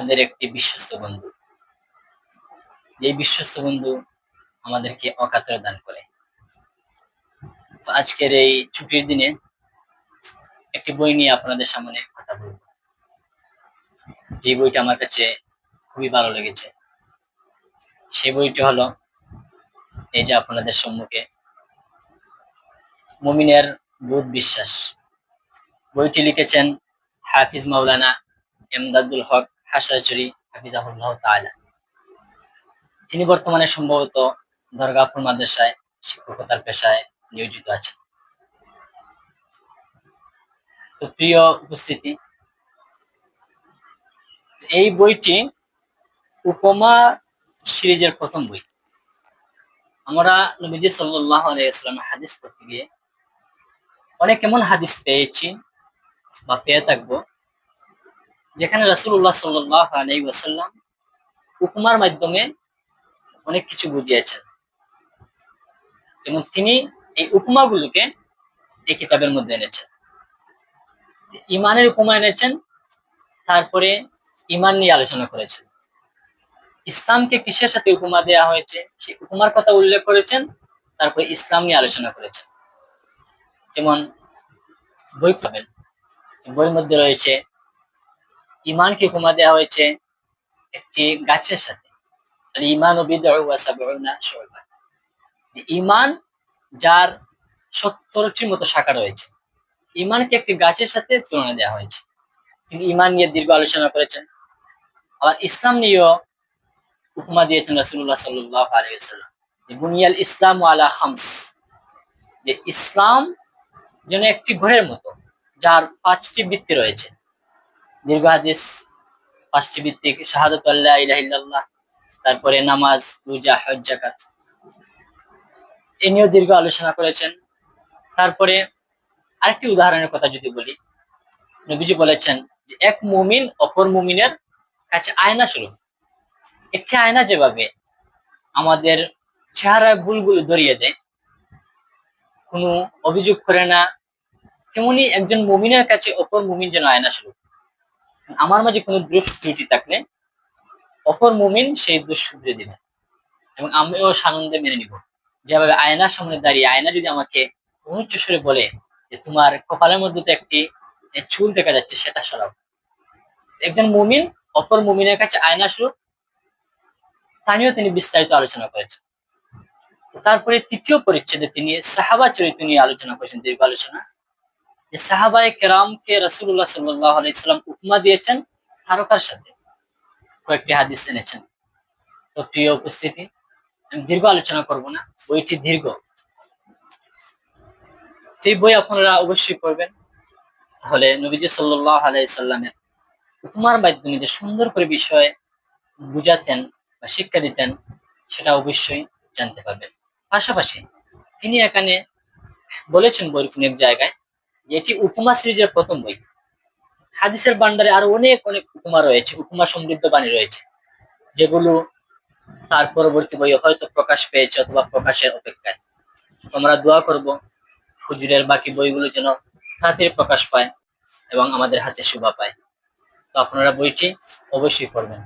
আপনাদের একটি বিশ্বস্ত বন্ধু। এই বিশ্বস্ত বন্ধু আমাদেরকে অকাতরে দান করে। তো আজকের এই ছুটির দিনে একটি বই নিয়ে আপনাদের সামনে কথা বলব। যে বইটা আমার কাছে খুবই ভালো লেগেছে। সেই বইটি হলো এই যে আপনাদের সম্মুখে মুমিনের বুধ বিশ্বাস। বইটি লিখেছেন হাফিজ মাওলানা এমদাদুল হক হাসাচুরি হাফিজাহুল্লাহ তাআলা। তিনি বর্তমানে সম্ভবত দরগাপুর মাদ্রাসায় শিক্ষকতার পেশায় নিয়োজিত আছেন। তো প্রিয় উপস্থিতি, এই বইটি উপমা সিরিজের প্রথম বই। আমরা নবীজি আলাইসালামের হাদিস পড়তে গিয়ে অনেক এমন হাদিস পেয়েছি বা পেয়ে থাকব যেখানে রাসুল্লাহ সাল্লাহ উপমার মাধ্যমে অনেক কিছু বুঝিয়েছেন। যেমন তিনি এই উপমাগুলোকে এই কিতাবের মধ্যে এনেছেন। ইমানের উপমা এনেছেন, তারপরে ইমান নিয়ে আলোচনা করেছেন। ইসলামকে কিসের সাথে উপমা দেওয়া হয়েছে, সেই উপমার কথা উল্লেখ করেছেন, তারপরে ইসলাম নিয়ে আলোচনা করেছেন। যেমন বই পাবেন বইয়ের মধ্যে রয়েছে ইমানকে উপমা দেওয়া হয়েছে একটি গাছের সাথে। ইমান ও ইমান যার সত্তরটির মতো শাখা রয়েছে, ইমানকে একটি গাছের সাথে তুলনা দেওয়া হয়েছে। তিনি ইমান নিয়ে দীর্ঘ আলোচনা করেছেন। আবার ইসলাম নিয়েও উপমা দিয়েছেন রাসুল্লাহ সাল্লাহ আলিয়াল্লাম বুনিয়াল ইসলাম আলা খামস। যে ইসলাম যেন একটি ঘরের মতো, যার পাঁচটি বৃত্তি রয়েছে। দীর্ঘ হাদিস পাঁচটি ভিত্তিক শাহাদত আল্লাহ তারপরে নামাজ, রোজা, হজ জাকাত এ নিয়েও দীর্ঘ আলোচনা করেছেন। তারপরে আরেকটি উদাহরণের কথা যদি বলি, নবীজি বলেছেন যে, এক মুমিন অপর মুমিনের কাছে আয়না স্বরূপ একটি আয়না যেভাবে আমাদের চেহারার ভুলগুলো ধরিয়ে দেয়, কোনো অভিযোগ করে না, তেমনি একজন মুমিনের কাছে অপর মুমিন যেন আয়না স্বরূপ আমার মাঝে কোনো দোষ ত্রুটি থাকলে অপর মুমিন সেই দোষ শুধরে দিবেন এবং আমিও সানন্দে মেনে নিব। যেভাবে আয়নার সামনে দাঁড়িয়ে আয়না যদি আমাকে উচ্চ সুরে বলে যে, তোমার কপালের মধ্যে তো একটি চুল দেখা যাচ্ছে, সেটা সরাও। একজন মুমিন, অপর মুমিনের কাছে আয়না স্বরূপ, তা নিয়েও তিনি বিস্তারিত আলোচনা করেছেন। তারপরে তৃতীয় পরিচ্ছেদে তিনি সাহাবা চরিত্র নিয়ে আলোচনা করেছেন দীর্ঘ আলোচনা। যে সাহাবায় কেরামকে রসুল্লাহ সাল্লাহ আলাইসাল্লাম উপমা দিয়েছেন তারকার সাথে কয়েকটি হাদিস এনেছেন। তো প্রিয় উপস্থিতি, আমি দীর্ঘ আলোচনা করব না, বইটি দীর্ঘ। সেই বই আপনারা অবশ্যই পড়বেন। তাহলে নবীজি সাল্লাহ আলাইসাল্লামের উপমার মাধ্যমে যে সুন্দর করে বিষয়ে বুঝাতেন বা শিক্ষা দিতেন, সেটা অবশ্যই জানতে পারবেন। পাশাপাশি তিনি এখানে বলেছেন বই কোন এক জায়গায় এটি উপমা সিরিজের প্রথম বই। হাদিসের বান্ডারে আরও অনেক অনেক উপমা রয়েছে, উপমা সমৃদ্ধ বাণী রয়েছে, যেগুলো তার পরবর্তী বই হয়তো প্রকাশ পেয়েছে অথবা প্রকাশের অপেক্ষায়। আমরা দোয়া করব, হুজুরের বাকি বইগুলো যেন তাড়াতাড়ি প্রকাশ পায় এবং আমাদের হাতে শোভা পায়। তো আপনারা বইটি অবশ্যই পড়বেন।